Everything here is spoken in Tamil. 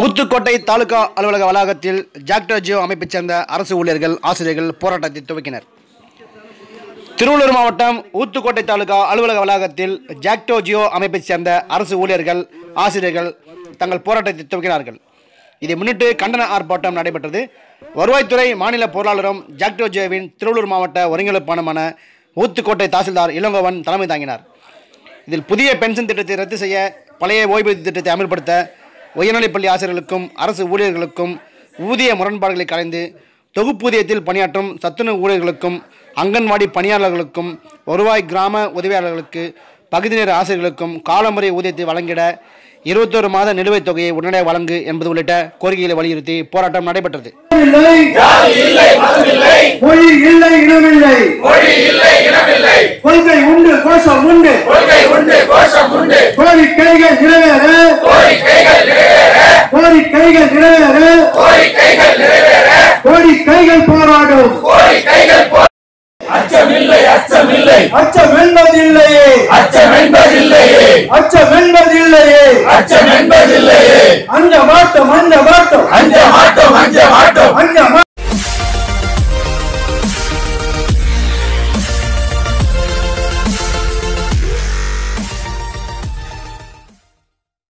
ஊத்துக்கோட்டை தாலுகா அலுவலக வளாகத்தில் ஜாக்டர் ஜியோ அமைப்பைச் சேர்ந்த அரசு ஊழியர்கள் ஆசிரியர்கள் போராட்டத்தை துவக்கினர். திருவள்ளூர் மாவட்டம் ஊத்துக்கோட்டை தாலுகா அலுவலக வளாகத்தில் ஜாக்டோ ஜியோ அமைப்பைச் சேர்ந்த அரசு ஊழியர்கள் ஆசிரியர்கள் தங்கள் போராட்டத்தை துவக்கினார்கள். இதை முன்னிட்டு கண்டன ஆர்ப்பாட்டம் நடைபெற்றது. வருவாய்த்துறை மாநில பொருளாளரும் ஜாக்டோ ஜியோவின் திருவள்ளூர் மாவட்ட ஒருங்கிணைப்பாளருமான ஊத்துக்கோட்டை தாசில்தார் இளங்கோவன் தலைமை தாங்கினார். இதில் புதிய பென்ஷன் திட்டத்தை ரத்து செய்ய பழைய ஓய்வூதிய திட்டத்தை அமல்படுத்த உயர்நிலைப்பள்ளி ஆசிரியர்களுக்கும் அரசு ஊழியர்களுக்கும் ஊதிய முரண்பாடுகளை கலைந்து தொகுப்பூதியத்தில் பணியாற்றும் சத்துணவு ஊழியர்களுக்கும் அங்கன்வாடி பணியாளர்களுக்கும் வருவாய் கிராம உதவியாளர்களுக்கு பகுதி நேர ஆசிரியர்களுக்கும் காலமுறை ஊதியத்தை வழங்கிட இருபத்தோரு மாத நிலுவைத் தொகையை உடனடியாக வழங்கு என்பது உள்ளிட்ட கோரிக்கைகளை வலியுறுத்தி போராட்டம் நடைபெற்றது. கொள்கை உண்டு கோஷம் உண்டு. கோரிக்கைகள் நிறைவேற. கோரிக்கைகள் நிறைவேற. கோரிக்கைகள் போராடும். அச்சமில்லை அச்சமில்லை அச்சம் என்பதில்லையே அச்சம் என்பதில்லையே அச்சம் என்பதில்லையே அச்சம்